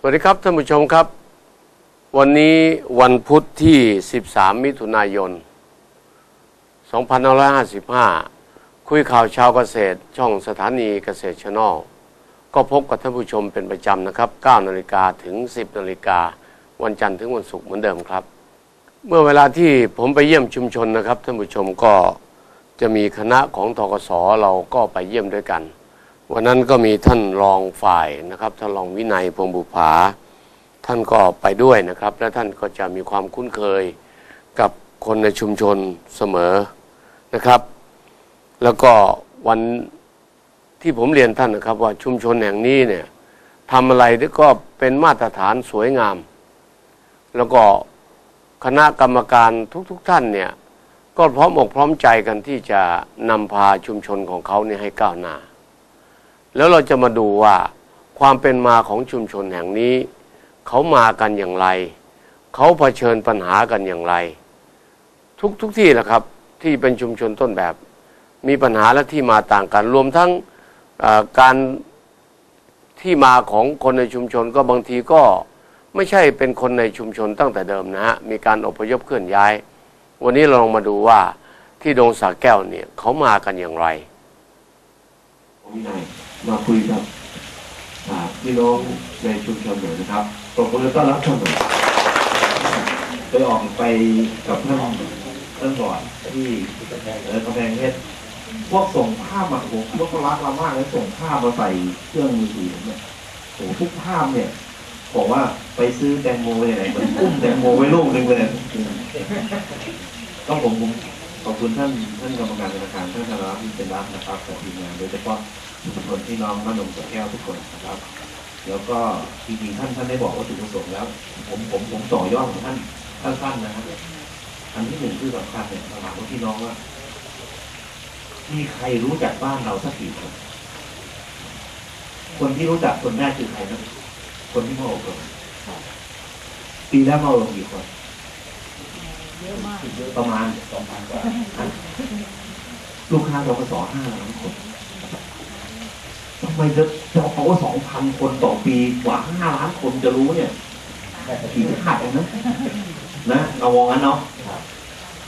สวัสดีครับท่านผู้ชมครับ วันนี้วันพุธที่ 13 มิถุนายน 2555 คุยข่าวชาวเกษตรช่องสถานีเกษตรชนอลก็พบกับท่านผู้ชมเป็นประจำนะครับ 9 นาฬิกาถึง 10 นาฬิกาวันจันทร์ถึงวันศุกร์เหมือนเดิมครับ เมื่อเวลาที่ผมไปเยี่ยมชุมชนนะครับท่านผู้ชมก็จะมีคณะของทกศเราก็ไปเยี่ยมด้วยกัน วันนั้นก็มีท่านรองฝ่ายนะครับท่านรองวินัยพงบุภา ท่านก็ไปด้วยนะครับ และท่านก็จะมีความคุ้นเคยกับคนในชุมชนเสมอนะครับ แล้วก็วันที่ผมเรียนท่านนะครับ ว่าชุมชนแห่งนี้เนี่ยทำอะไรก็เป็นมาตรฐานสวยงาม แล้วก็คณะกรรมการทุกๆทท่านเนี่ยก็พร้อมอกพร้อมใจกันที่จะนำพาชุมชนของเขาเนี่ยให้ก้าวหน้า แล้วเราจะมาดูว่าความเป็นมาของชุมชนแห่งนี้ เขามากันอย่างไร เขาเผชิญปัญหากันอย่างไร ทุกทุกที่แหละครับที่เป็นชุมชนต้นแบบ มีปัญหาและที่มาต่างกัน รวมทั้งการที่มาของคนในชุมชนก็บางทีก็ไม่ใช่เป็นคนในชุมชนตั้งแต่เดิมนะฮะมีการอพยพเคลื่อนย้าย วันนี้เราลองมาดูว่าที่ดงสาแก้วเนี่ยเขามากันอย่างไรวินัย มาคุยกับพี่น้องในชุมชนหน่อยนะครับตบมือต้อนรับท่านหน่อยไปออกไปกับท่านท่านก่อนที่เออกำแพงเพชรพวกส่งภาพมาผมพวกรักเรามากเลยส่งภาพมาใส่เครื่องมือถือผมเนี่ยโอ้ทุกภาพเนี่ยบอกว่าไปซื้อแตงโมไปไหนเหมือนอุ้มแตงโมไว้ลูกหนึ่งเลยต้องผมผม ขอบคุณท่านท่านกรรมการธนาคารท่านธนรัตน์ที่เป็นรัฐนะครับกับทีมงานโดยเฉพาะทุกคนพี่น้องบ้านนมสวนแก้วทุกคนนะครับ แล้วก็จริงๆท่านท่านได้บอกว่าจุดประสงค์แล้ว ผมผมผมต่อยอดของท่านสั้นๆนะครับอันที่หนึ่งคือสำคัญเนี่ยเราถามว่าพี่น้องว่ามีใครรู้จักบ้านเราสักกี่คนคนที่รู้จักคนแรกคือใครนะคนที่มาอบรมปีแล้วมาอบรมกี่คนเยอะมาก ประมาณสองพันกว่าลูกค้าเราก็สอห้าล้านคนทำไมจะจะเอาว่าสองพันคนต่อปีกว่าห้าล้านคนจะรู้เนี่ยผีขาดเลยนะนะเอาวองนั้นเนาะ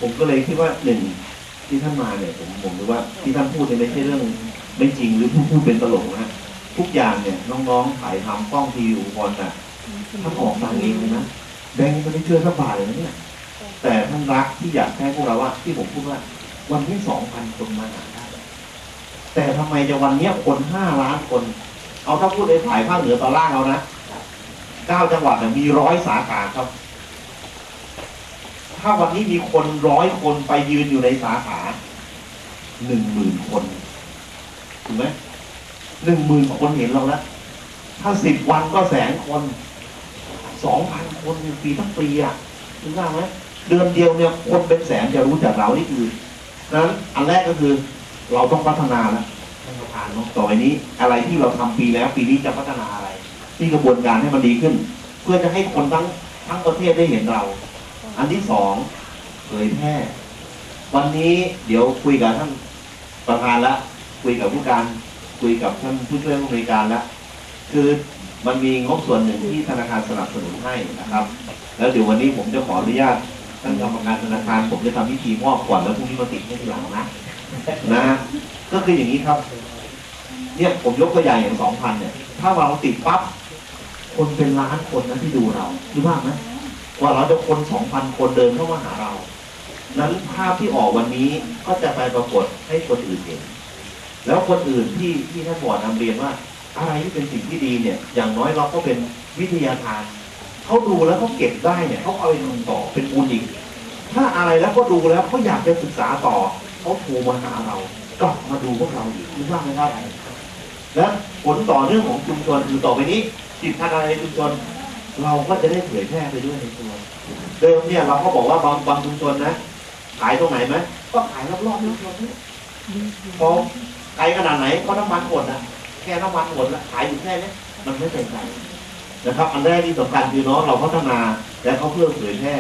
ผมก็เลยคิดว่าหนึ่งที่ท่านมาเนี่ยผมผมรู้ว่าที่ท่านพูดเนี่ยไม่ใช่เรื่องไม่จริงหรือพูดพูดเป็นตลกนะทุกอย่างเนี่ยน้องๆถ่ายทำกล้องทีวีอุปกรณ์น่ะท่านออกตังค์เองเลยนะแบงก์ไม่ได้เชื่อสักบาทเลยนะเนี่ย แต่ท่านรักที่อยากให้พวกเราว่าที่ผมพูดว่า วันที่สองพันคนมาหาได้แต่ทำไมจะวันเนี้ยคนห้าล้านคน เอาถ้าพูดในฝ่ายภาคเหนือตอนล่างเรานะเก้าจังหวัดเนี่ยมีร้อยสาขาครับ ถ้าวันนี้มีคนร้อยคนไปยืนอยู่ในสาขาหนึ่งหมื่นคนถูกไหมหนึ่งหมื่นคนเห็นเราแล้วถ้าสิบวันก็แสนคนสองพันคนในปีทั้งปีอะถึงว่าไหม เดือนเดียวเนี่ยคนเป็นแสนจะรู้จักเรานี่คือนั้นอันแรกก็คือเราต้องพัฒนาแล้วท่านประธานเนาะต่อไปนี้อะไรที่เราทำปีแล้ว ปีนี้จะพัฒนาอะไร ที่กระบวนการให้มันดีขึ้น เพื่อจะให้คนทั้งทั้งประเทศได้เห็นเรา อันที่สองเผยแพร่วันนี้เดี๋ยวคุยกับท่านประธานละคุยกับผู้การคุยกับท่านผู้ช่วยผู้บริการละคือมันมีงบส่วนหนึ่งที่ธนาคารสนับสนุนให้นะครับ แล้วเดี๋ยววันนี้ผมจะขออนุญาต ท่านกรรมการธนาคารผมจะทำพิธีมอบก่อนแล้วพรุ่งนี้มาติดให้ทีหลังนะนะฮะก็คืออย่างนี้ครับ เนี่ยผมยกตัวอย่างอย่างสองพันเนี่ย ถ้าเราติดปั๊บคนเป็นล้านคนนะที่ดูเรารู้บ้างไหมว่าเราจะคนสองพันคนเดินเข้ามาหาเรา นั้นภาพที่ออกวันนี้ก็จะไปปรากฏให้คนอื่นเห็น แล้วคนอื่นที่ที่ท่านบอกนำเรียนว่า อะไรที่เป็นสิ่งที่ดีเนี่ย อย่างน้อยเราก็เป็นวิทยาทาน เขาดูแล้วเขาเก็บได้เนี่ยเขาเอาไปทำต่อเป็นบุญอีก ถ้าอะไรแล้วก็ดูแล้วเขาอยากจะศึกษาต่อเขาโทรมาหาเรากลับมาดูพวกเราอีกรู้บ้าไมครับและผลต่อเนื่องของชุมชนคือต่อไปนี้จิตพันอะไรในชุมชน เราก็จะได้เผยแพร่ไปด้วยในตัวเดิมเนี่ยเราก็บอกว่าบางบางชุมชนนะขายตรงไหนไหมก็ขายรอบๆชุมชนนี่พอไกลขนาดไหนก็น้ำมันหมดนะแค่น้ำมันหมดแล้วขายอยู่แค่นี้มันไม่เป็นไร นะครับ อันแรกที่สำคัญคือเนาะเราพัฒนาและเขาเพื่อเผยแพร่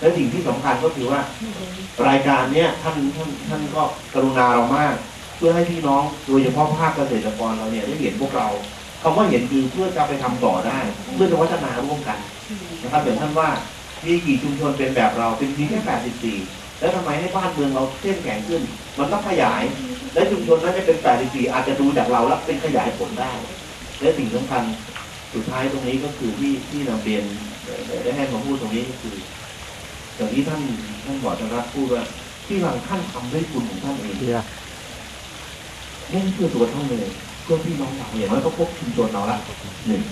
และสิ่งที่สำคัญก็คือว่า รายการเนี้ยท่านท่านท่านก็กรุณาเรามาก เพื่อให้พี่น้องโดยเฉพาะภาคเกษตรกรเราเนี่ยได้เห็นพวกเราเขำว่าเห็นคือเพื่อจะไปทำต่อได้ เพื่อจะพัฒนาร่วมกันนะครับอย่างท่านว่ามีกี่ชุมชนเป็นแบบเราเป็นมีแค่ 84 แล้วทำไมให้บ้านเมืองเราเข้มแข็งขึ้น มันต้องขยาย และชุมชนนั้นจะเป็น 84 อาจจะดูจากเราแล้วเป็นขยายผลได้ และสิ่งสำคัญ สุดท้ายตรงนี้ก็คือที่ที่นำเรียนเอ่อได้ให้มาพูดตรงนี้ก็คืออย่างที่ท่านท่านบอกจะรับพูดว่าที่บางท่านทำด้วยคุณของท่านเองเบียร์ไม่ใช่เพื่อตัวท่านเลยเพื่อพี่น้องเราอย่างน้อยก็พบชุมชนเราละหนึ่ง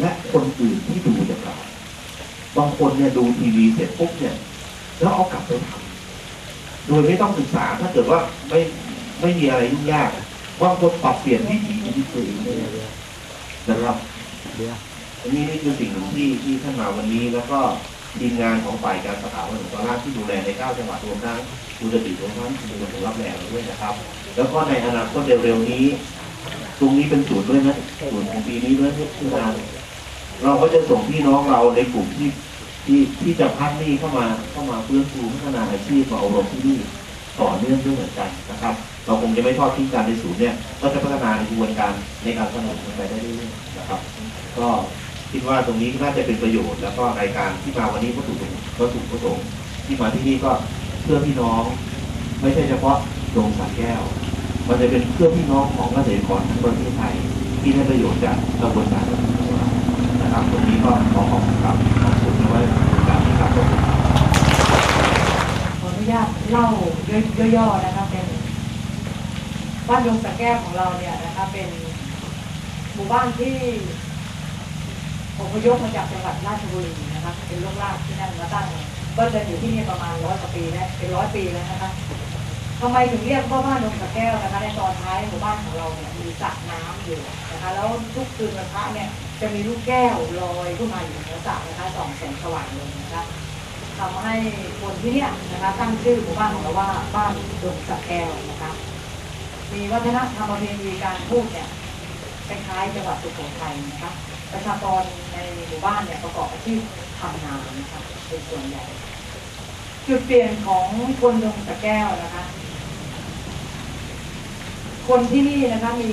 และคนอื่นที่ดูจากเราบางคนเนี่ยดูทีวีเสร็จปุ๊บเนี่ย แล้วเอากลับไปทำโดยไม่ต้องศึกษาถ้าเกิดว่าไม่ไม่มีอะไรยุ่งยากบางคนปรับเปลี่ยนวิถีชีวิตตัวเองได้เลยนะครับ เบียร์อันนี้นี่คือสิ่งหนึ่งที่ที่ท่านมาวันนี้แล้วก็ทีมงานของฝ่ายการสถาบันสุขภาพที่ดูแลในเก้าจังหวัดรวมทั้งอุตรดิตถ์รวมทั้งจังหวัดสงขลาแหล่ด้วยนะครับ แล้วก็ในอนาคตเร็วๆนี้ ตรงนี้เป็นศูนย์ด้วยนะศูนย์ของปีนี้ด้วยที่งานเราก็จะส่งพี่น้องเราในกลุ่มที่ที่ที่จะพักหนี้เข้ามาเข้ามาเฟื้นฟูพัฒนาอาชีพมาอบรมที่นี่ ต่อเนื่องด้วยเหมือนกันนะครับ เราคงจะไม่ทอดทิ้งการในศูนย์เนี่ยก็จะพัฒนาในกระบวนการในการสนับสนุนไปได้เรื่อยๆนะครับ ก็คิดว่าตรงนี้น่าจะเป็นประโยชน์แล้วก็รายการที่มาวันนี้วัตถุประสงค์วัตถุประสงค์ที่มาที่นี่ก็เพื่อพี่น้อง ไม่ใช่เฉพาะโรงสรแก้ว มันจะเป็นเพื่อพี่น้องของเกษตรกรทั้งประเทศไทยที่ได้ประโยชน์จากกระบวนการนะครับตรงนี้ก็ขอขอบคุณครับขอบคุณนะว่าการที่ครับ ญาตเล่าย่อๆนะคะเป็นบ้านดงสะแก้วของเราเนี่ยนะคะเป็นหมู่บ้านที่อพยพมาจากจังหวัดราชบุรีนะคะเป็นลูกลากที่นั่นมาตั้งก็จะอยู่ที่นี่ประมาณร้อยกว่าปีแล้วเป็นร้อยปีแล้วนะคะทำไมถึงเรียกว่าบ้านดงสะแก้วนะคะในตอนท้ายหมู่บ้านของเราเนี่ยมีสระน้ำอยู่นะคะแล้วทุกคืนวันพระเนี่ยจะมีลูกแก้วลอยขึ้นมาอยู่เหนือสระนะคะส่องแสงสว่างเลยนะคะ ทำให้คนที่เนี่ยนะคะตั้งชื่อหมู่บ้านของเราว่าบ้านดงสะแก้วนะคะมีวัฒนธรรมประเพณีการพูดเนี่ยคล้ายๆจังหวัดสุโขทัยนะคะประชากรในหมู่บ้านเนี่ยประกอบอาชีพทำนานะคะเป็นส่วนใหญ่ จุดเปลี่ยนของคนดงสะแก้วนะคะ คนที่นี่นะคะมี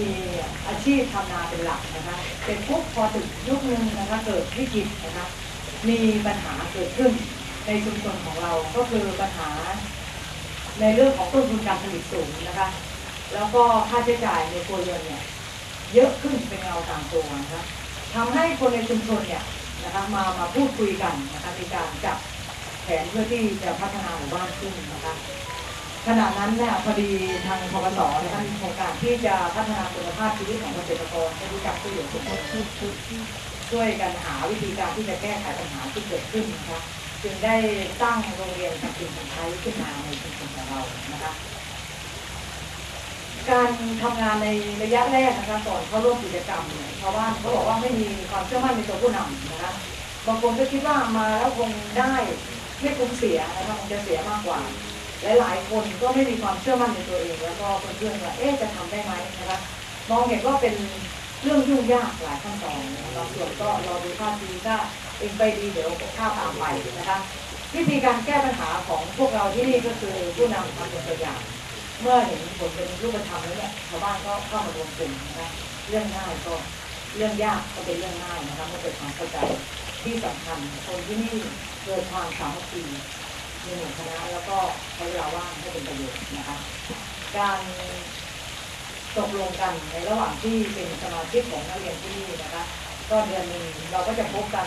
อาชีพทำนาเป็นหลักนะคะเป็นปุ๊บพอถึงยุคนึงนะคะเกิดวิกฤตนะคะมีปัญหาเกิดขึ้น ในชุมชนของเราก็คือปัญหา ในเรื่องของต้นทุนการผลิตสูงนะคะ แล้วก็ค่าใช้จ่ายในครัวเรือนเนี่ยเยอะขึ้นเป็นเงาตามตัวนะคะทำให้คนในชุมชนเนี่ยนะคะมามาพูดคุยกันนะคะในการจับแผนเพื่อที่จะพัฒนาหมู่บ้านขึ้นนะคะขณะนั้นเนี่ยพอดีทางพกสนะคะมีโครงการที่จะพัฒนาคุณภาพชีวิตของเกษตรกรให้รู้จักช่วยเหลือชุมชนช่วยกันหาวิธีการที่จะแก้ไขปัญหาที่เกิดขึ้นนะคะ จึงได้ตั้งโรงเรียนทำกินของไทยขึ้นมาในชุมชนของเรานะคะการทำงานในระยะแรกนะคะก่อนเข้าร่วมกิจกรรมเนี่ยชาวบ้านเขาบอกว่าไม่มีความเชื่อมั่นในตัวผู้นำนะคะบางคนก็คิดว่ามาแล้วคงได้ไม่คุ้มเสียนะคะคงจะเสียมากกว่าหลายๆคนก็ไม่มีความเชื่อมั่นในตัวเอง แล้วก็เพื่อนๆว่าเอ๊ะจะทำได้ไหมนะคะมองเห็นว่าเป็นเรื่องยุ่งยากหลายขั้นตอนนะคะบางส่วนก็รอดูท่าทีถ้า เองไปดีเดี๋ยวข้าวตามไปนะคะวิธีการแก้ปัญหาของพวกเราที่นี่ก็คือผู้นำทำเป็นตัวอย่าง เมื่อเห็นผลเป็นรูปธรรมแล้วเนี่ยชาวบ้านก็เข้ามารวมกลุ่มนะคะเรื่องง่ายก็เรื่องยากก็เป็นเรื่องง่ายนะคะเมื่อเกิดความเข้าใจที่สำคัญคนที่นี่เกิดความสามัคคีในหมู่คณะแล้วก็ใช้เวลาว่างให้เป็นประโยชน์นะคะ การตกลงกันในระหว่างที่เป็นสมาชิกของนักเรียนที่นี่นะคะ ก็เดือนหนึ่งเราก็จะพบกัน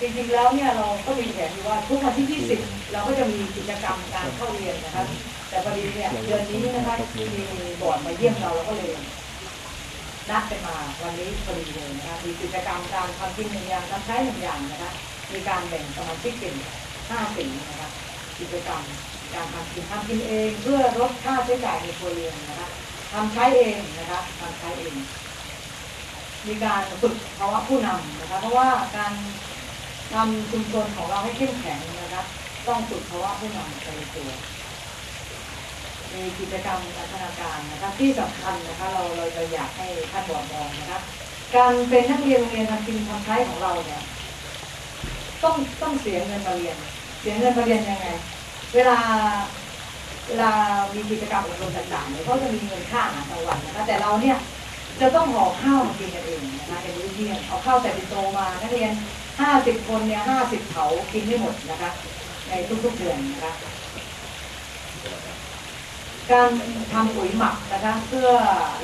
จริงๆแล้วเนี่ยเราก็มีแผนอยู่ว่าทุกวันที่ 20 เราก็จะมีกิจกรรมการเข้าเรียนนะคะแต่พอดีเนี่ยเดือนนี้นะคะมีบอร์ดมาเยี่ยมเราเราก็เลยนัดกันมาวันนี้พอดีเลยนะคะมีกิจกรรมการทำกินหนึ่งอย่างทำใช้หนึ่งอย่างนะคะมีการแบ่งสมาชิกเป็นห้าสีนะคะกิจกรรมการทำกินทำกินเอง เพื่อลดค่าใช้จ่ายในครัวเรือนนะคะทำใช้เองนะคะทำใช้เอง มีการฝึกภาวะผู้นำนะคะเพราะว่าการ ทำชุมชนของเราให้เข้มแข็งนะคะต้องฝึกภาวะผู้นำไปในตัวมีกิจกรรมพัฒนาการนะคะที่สำคัญนะคะเราเราเราอยากให้ท่านบอดมองนะคะการเป็นนักเรียนโรงเรียนทำกินทำใช้ของเราเนี่ยต้องต้องเสียเงินมาเรียน เสียเงินมาเรียนยังไง เวลาเวลามีกิจกรรมอบรมต่างๆเนี่ยเขาจะมีเงินค่าอาหารกลางวันนะคะแต่เราเนี่ยจะต้องห่อข้าวมากินกันเองนะคะในมื้อเที่ยงเอาข้าวใส่เปินโตมานักเรียน ห้าสิบคนเนี่ยห้าสิบเขากินไม่หมดนะคะ ในทุกๆเดือนนะคะ การทำปุ๋ยหมักนะคะ เพื่อ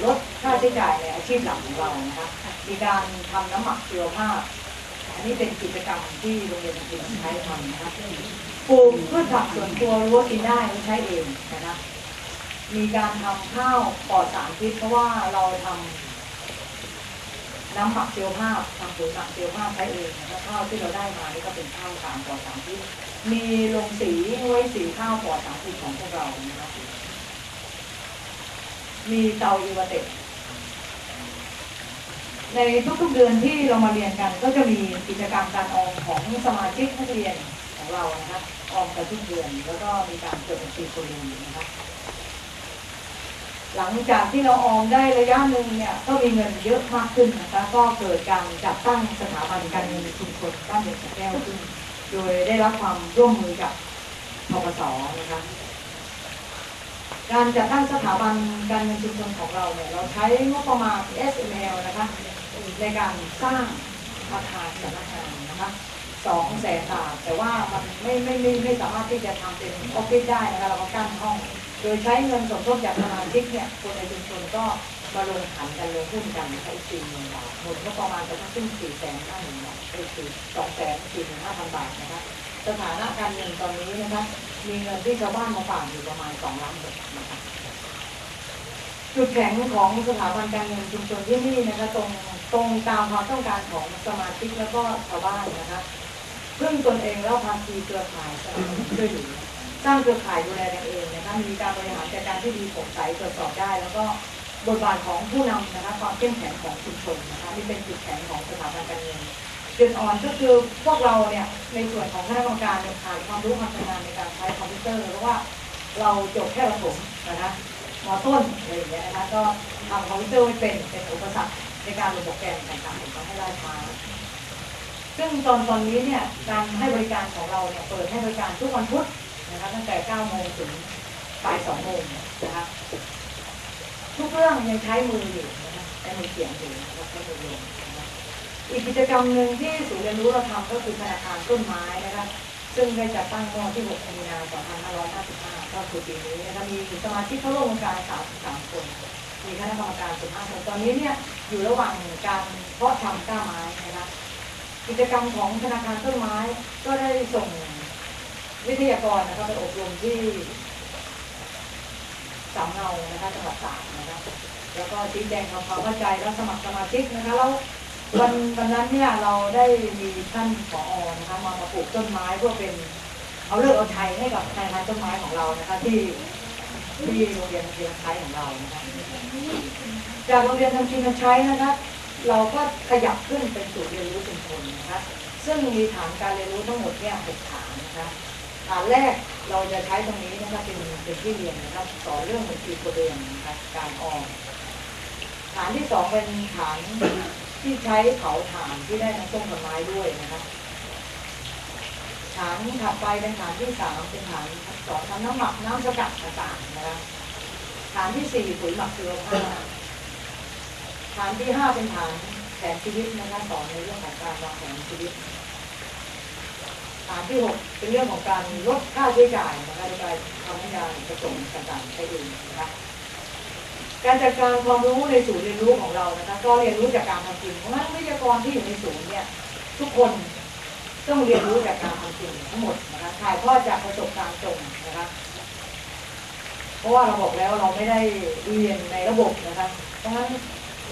ลดค่าใช้จ่ายในอาชีพหลักของเรานะคะมีการทำน้ำหมักชีวภาพอันนี้เป็นกิจกรรมที่โรงเรียนกินใช้ทำนะคะปลูกพืชผักสวนครัวรั้วกินได้ใช้เองนะคะมีการทำข้าวปลอดสารพิษเพราะว่าเราทำ น้ำหมักเชียวภาพทำปุ๋ยหมักเชียวภาพใช้เองนะคะข้าวที่เราได้มานี่ก็เป็นข้าวสารปลอดสารพิษมีโรงสีไว้สีข้าวปลอดสารพิษของพวกเรานะคะมีเตาอีวาเตกในทุกๆเดือนที่เรามาเรียนกัน ก็จะมีกิจกรรมการออมของสมาชิกนักเรียนของเรานะคะออมกันทุกเดือนแล้วก็มีการจดบัญชีครัวเรือนนะคะ หลังจากที่เราออมได้ระยะหนึ่งเนี่ยก็มีเงินเยอะมากขึ้นนะคะก็เกิดการจัดตั้งสถาบันการเงินชุมชนบ้านเด็กสะแก้วขึ้น โดยได้รับความร่วมมือกับทกสนะคะการจัดตั้งสถาบันการเงินชุมชนของเราเนี่ยเราใช้งบประมาณ SML นะคะในการสร้างอาคารสำนักงานนะคะสองแสนบาทแต่ว่ามันไม่ไม่ไม่ไม่สามารถที่จะทำเป็นออฟฟิศได้นะคะเราก็กั้นห้อง โดยใช้เงินสมทบจากสมาชิกเนี่ยคนในชุมชนก็มาลงขันกันลงหุ้นกันใช้สี่หมื่นบาทหมดงบประมาณจะทั้งสิ้นสี่แสนห้าหมื่นบาทไอ้สี่สองแสนสี่หมื่นห้าพันบาทนะคะสถานะการเงินตอนนี้นะคะมีเงินที่ชาวบ้านมาฝากอยู่ประมาณสองล้านบาทนะคะจุดแข็งของสถาบันการเงินชุมชนที่นี่นะคะตรงตรงตามความต้องการของสมาชิกแล้วก็ชาวบ้านนะคะเพึ่งตนเองแล้วภาคีเครือข่ายสนับสนุนช่วยเหลือ สร้างเครือข่ายดูแลกันเองนะคะมีการบริหารจัดการที่ดีโปร่งใสตรวจสอบได้ แล้วก็บทบาทของผู้นำนะคะความเข้มแข็งของชุมชนนะคะนี่เป็นจุดแข็งของสถาบันการเงินจุดอ่อนก็คือพวกเราเนี่ยในส่วนของคณะกรรมการเนี่ยขาดความรู้ความชำนาญในการใช้คอมพิวเตอร์เพราะว่าเราจบแค่ประถมนะคะมอต้นอะไรอย่างเงี้ยนะคะก็ทำคอมพิวเตอร์ไม่เป็นเป็นอุปสรรคในการลงโปรแกรมต่างๆทำให้ล่าช้าซึ่งตอนตอนนี้เนี่ยการให้บริการของเราเนี่ยเปิดให้บริการทุกวันพุธ นะคะตั้งแต่9โมงถึงบ่าย2โมงนะคะทุกเรื่องยังใช้มืออยู่นะคะใช้มือเขียนอยู่นะคะใช้มือลงนะคะอีกกิจกรรมหนึ่งที่ศูนย์เรียนรู้เราทำก็คือธนาคารต้นไม้นะคะซึ่งได้จัดตั้งเมื่อที่ 6 มีนาคม 2555 ก็คือปีนี้นะคะมีสมาชิกเข้าร่วมโครงการ 33 คน มีคณะกรรมการ 15 คน ตอนนี้เนี่ยอยู่ระหว่างการเพาะชำกล้าไม้นะคะกิจกรรมของธนาคารต้นไม้ก็ได้ส่ง วิทยากรนะคะไปอบรมที่สามเงานะคะจังหวัดตากนะคะแล้วก็ชี้แจงความเข้าใจแล้วสมัครสมาชิกนะคะแล้ววันวันนั้นเนี่ยเราได้มีท่านผอนะคะมามาปลูกต้นไม้เพื่อเป็นเอาเลิกเอาชัยให้กับธนาคารต้นไม้ของเรานะคะ ที่ที่โรงเรียนทำกินใช้ของเรานะคะจากโรงเรียนทำกินใช้นะคะเราก็ขยับขึ้นเป็นศูนย์เรียนรู้ชุมชนนะคะซึ่งมีฐานการเรียนรู้ทั้งหมดเนี่ยหกฐานนะคะ ฐานแรกเราจะใช้ตรงนี้นะคะเป็นเป็นที่เรียนนะคะสอนเรื่องบัญชีตัวเองนะคะการออมฐานที่สองเป็นฐานที่ใช้เผาถ่านที่ได้น้ำส้มผลไม้ด้วยนะคะฐานถัดไปเป็นฐานที่สามเป็นฐานสอนทำน้ำหมักน้ำสกัดต่างๆนะคะฐานที่สี่ปุ๋ยหมักชีวภาฐานที่ห้าเป็นฐานแผนชีวิตนะคะสอนในเรื่องของการวางแผนชีวิต ฐานที่หกเป็นเรื่องของการลดค่าใช้จ่ายนะคะในการทำให้ยาผสมต่างๆใช้เองนะคะการจัดการความรู้ในศูนย์เรียนรู้ของเรานะคะก็เรียนรู้จากการทำจริงเพราะฉะนั้นวิทยากรที่อยู่ในศูนย์เนี่ยทุกคนต้องเรียนรู้จากการทำจริงทั้งหมดนะคะถ่ายทอดจากประสบการณ์ตรงนะคะเพราะว่าเราบอกแล้วเราไม่ได้เรียนในระบบนะคะเพราะฉะนั้น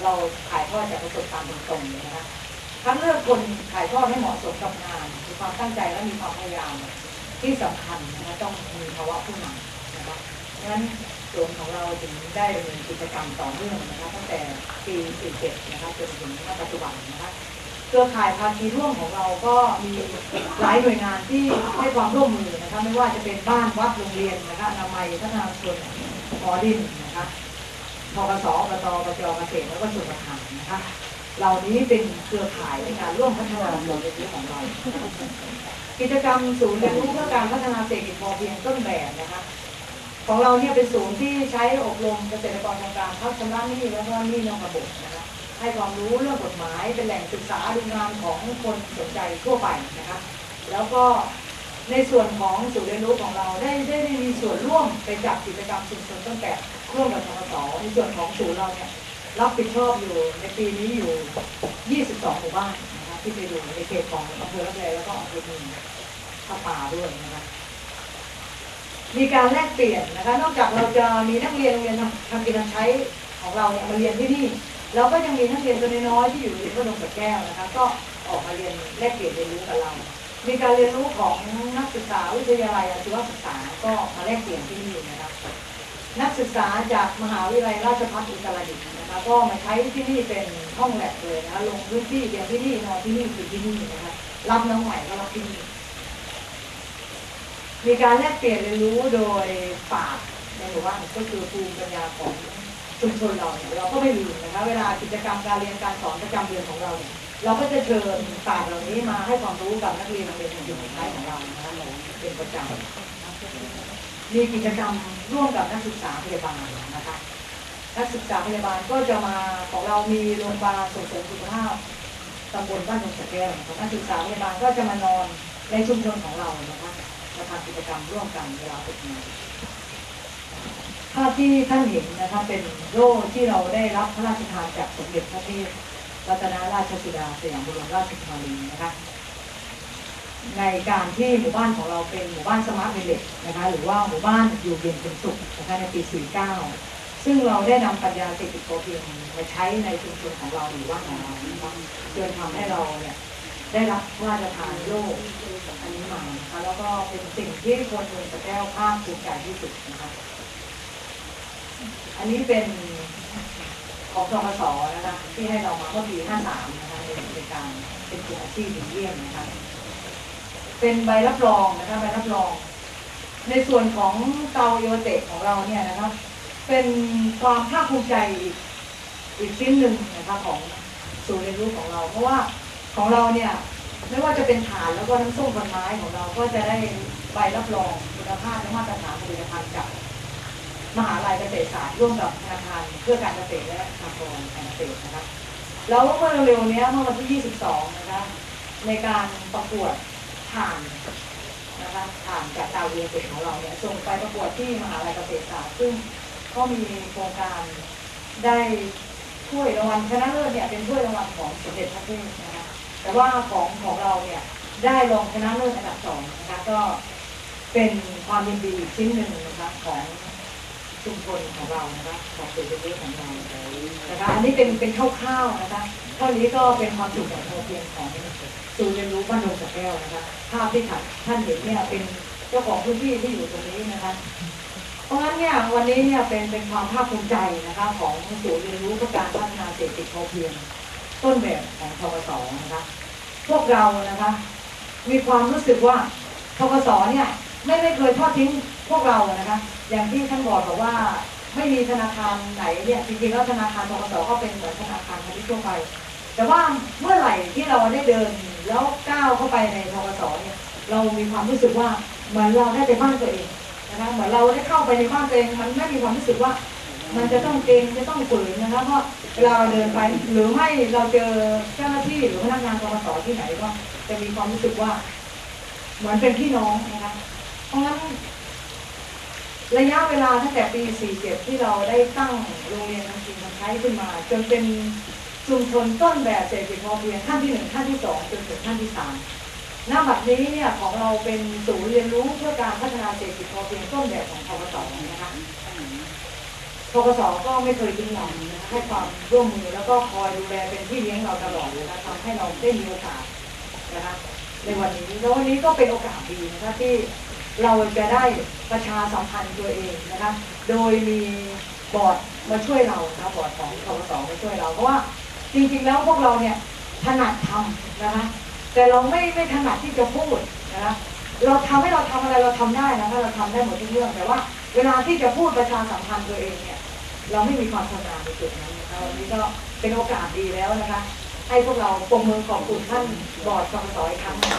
เราถ่ายทอดจากประสบการณ์ตรงๆนะคะ ทั้งเลือกคนถ่ายทอดให้เหมาะสมกับงานมีความตั้งใจและมีความพยายามที่สำคัญนะคะต้องมีภาวะผู้นำนะคะเพราะฉะนั้นส่วนของเราถึงได้ดำเนินกิจกรรมต่อเนื่องนะคะตั้งแต่ปี 47 นะคะจนถึงปัจจุบันนะคะเครือข่ายภาคีร่วมของเราก็มีหลายหน่วยงานที่ให้ความร่วมมือนะคะไม่ว่าจะเป็นบ้านวัดโรงเรียนนะคะอนามัยพัฒนาชนหอดินนะคะทกสอบตปจเกษตรแล้วก็ส่วนประทานนะคะ เหล่านี้เป็นเครือข่ายในการร่วมพัฒนาศูนย์เรียนรู้ของเรา กิจกรรมศูนย์เรียนรู้เพื่อการพัฒนาเศรษฐกิจพอเพียงต้นแบบนะคะของเราเนี่ยเป็นศูนย์ที่ใช้อบรมเกษตรกรโครงการพัฒนาหนี้และก็หนี้นอกระบบนะคะให้ความรู้เรื่องกฎหมายเป็นแหล่งศึกษาดูงานของคนสนใจทั่วไปนะคะแล้วก็ในส่วนของศูนย์เรียนรู้ของเราได้ได้มีส่วนร่วมไปจัดกิจกรรมชุมชนต้นแบบร่วมกับทกสในส่วนของศูนย์เราเนี่ย รับผิดชอบอยู่ในปีนี้อยู่ 22 หมู่บ้านนะคะที่ไปดูในเขตของอำเภอละแกแล้วก็อำเภอเมืองท่าป่าด้วยนะคะมีการแลกเปลี่ยนนะคะ นอกจากเราจะมีนักเรียนโรงเรียนทำทำกินทำใช้ของเราเนี่ยมาเรียนที่นี่เราก็ยังมีนักเรียนตัวน้อยๆที่อยู่ในพระนมสระแก้วนะคะ ก็ออกมาเรียนแลกเปลี่ยนเรียนรู้กับเรา มีการเรียนรู้ของนักศึกษาวิทยาลัยอาชีวศึกษาก็มาแลกเปลี่ยนที่นี่นะคะ นักศึกษาจากมหาวิทยาลัยราชภัฏอุตรดิตถ์นะคะก็มาใช้ที่นี่เป็นห้องแลบเลยนะคะลงพื้นที่เรียนที่นี่นอนที่นี่กินที่นี่นะคะรับน้องใหม่ก็รับที่นี่มีการแลกเปลี่ยนเรียนรู้โดยปากในหมู่บ้านก็คือภูมิปัญญาของชุมชนเราเนี่ยเราก็ไม่ลืมนะคะเวลากิจกรรมการเรียนการสอนประจำเดือนของเราเนี่ยเราก็จะเชิญปากเหล่านี้มาให้ความรู้กับนักเรียนโรงเรียนแห่งสุดท้ายของเรานะคะเป็นประจำ มีกิจกรรมร่วมกับนักศึกษาพยาบาลนะคะนักศึกษาพยาบาลก็จะมาของเรามีโรงพยาบาลส่งเสริมสุขภาพตำบลบ้านดงสะแก้วของนักศึกษาพยาบาลก็จะมานอนในชุมชนของเรานะคะมาทำกิจกรรมร่วมกันเวลาฝึกงานภาพที่ท่านเห็นนะคะเป็นโล่ที่เราได้รับพระราชทานจากสมเด็จพระเทพรัตนราชสุดาสยามบรมราชกุมารีนะคะ ในการที่หมู่บ้านของเราเป็นหมู่บ้านสมาร์ทวิลเลจนะคะหรือว่าหมู่บ้านอยู่เย็นเป็นสุขนะคะในปี 49 ซึ่งเราได้นำปัญญาเศรษฐกิจพอเพียงมาใช้ในชุมชนของเราหรือว่าของเรานะคะจนทำให้เราเนี่ยได้รับพระราชทานโล่อันนี้มานะคะแล้วก็เป็นสิ่งที่คนเมืองสะแก้วภาคภูมิใจที่สุดนะคะอันนี้เป็นของทกสนะคะที่ให้เรามาเมื่อปี 53 นะคะในการเป็นกลุ่มอาชีพดีเยี่ยมนะคะ เป็นใบรับรองนะคะใบรับรอง ในส่วนของเตาโยเตะของเราเนี่ยนะคะเป็นความภาคภูมิใจอีกอีกชิ้นหนึ่งนะคะของศูนย์เรียนรู้ของเรา เพราะว่าของเราเนี่ยไม่ว่าจะเป็นฐานแล้วก็น้ำส้มผลไม้ของเราก็จะได้ใบรับรองคุณภาพและมาตรฐานผลิตภัณฑ์จากมหาลัยเกษตรศาสตร์ร่วมกับธนาคารเพื่อการเกษตรและสหกรณ์การเกษตรนะคะแล้วเมื่อเร็วๆนี้เมื่อวันที่ 22 นะคะในการประกวด ผ่านนะคะผ่านจากดาวเรียนเด็กของเราเนี่ยส่งไปประกวดที่มหาลัยเกษตรศาสตร์ซึ่งก็มีโครงการได้ถ้วยรางวัลชนะเลิศเนี่ยเป็นถ้วยรางวัลของสมเด็จพระเทพนะคะแต่ว่าของของเราเนี่ยได้รองชนะเลิศอันดับสองนะคะก็เป็นความยินดีอีกชิ้นหนึ่งนะคะของชุมชนของเรานะคะของศูนย์เรียนรู้ของเรานะคะอันนี้เป็นเป็นคร่าวๆนะคะเท่านี้ก็เป็นความสุขของพอเพียงของ ศูนย์เรียนรู้บ้านโนนสแก้วนะคะภาพที่ท่านเห็นเนี่ยเป็นเจ้าของพื้นที่ที่อยู่ตรงนี้นะคะเพราะฉะนั้นเนี่ยวันนี้เนี่ยเป็นเป็นความภาคภูมิใจนะคะของศูนย์เรียนรู้เพื่อการพัฒนาเศรษฐกิจพอเพียง ต้นแบบของทกสนะคะพวกเรานะคะ มีความรู้สึกว่าทกสเนี่ยไม่ไม่เคยทอดทิ้งพวกเรานะคะ อย่างที่ท่านบอกบอกว่าไม่มีธนาคารไหนเนี่ยจริงๆแล้วธนาคารทกสก็เป็นเหมือนธนาคารพาณิชย์ทั่วไป แต่ว่าเมื่อไหร่ที่เราได้เดินแล้วก้าวเข้าไปในทกสเนี่ย เรามีความรู้สึกว่าเหมือนเราได้ไปบ้านตัวเองนะคะเหมือนเราได้เข้าไปในบ้านตัวเอง มันไม่มีความรู้สึกว่า มันจะต้องเกรงจะต้องฝืนนะคะเพราะเวลาเราเดินไป หรือไม่เราเจอเจ้าหน้าที่หรือพนักงานทกสที่ไหนก็จะมีความรู้สึกว่า เหมือนเป็นพี่น้องนะคะเพราะงั้นระยะเวลาตั้งแต่ปี 47 ที่เราได้ตั้งโรงเรียนทำกินทำใช้ขึ้นมา จนเป็น ชุมชนต้นแบบเศรษฐกิจพอเพียงขั้นที่หนึ่งขั้นที่สองจนถึงขั้นที่สามหน้าบัดนี้เนี่ยของเราเป็นศูนย์เรียนรู้เพื่อการพัฒนาเศรษฐกิจพอเพียงต้นแบบของทกสนะคะทกสก็ไม่เคยทิ้งเรานะคะให้ความร่วมมือแล้วก็คอยดูแลเป็นพี่เลี้ยงเราตลอดเลยนะทำให้เราได้มีโอกาสนะคะในวันนี้แล้ววันนี้ก็เป็นโอกาสดีนะคะที่เราจะได้ประชาสัมพันธ์ตัวเองนะคะ โดยมีบอร์ดมาช่วยเรานะคะบอร์ดของทกสมาช่วยเราเพราะว่า จริงๆแล้วพวกเราเนี่ยถนัดทำนะคะแต่เราไม่ไม่ถนัดที่จะพูดนะคะเราทำให้เราทำอะไรเราทำได้นะคะเราทำได้หมดทุกเรื่อง แต่ว่า เวลาที่จะพูดประชาสัมพันธ์ตัวเองเนี่ยเราไม่มีความชำนาญในจุดนั้นนะคะวันนี้ก็เป็นโอกาสดีแล้วนะคะ ให้พวกเราปรบมือขอบคุณท่านบอร์ดทกสอีกครั้งหนึ่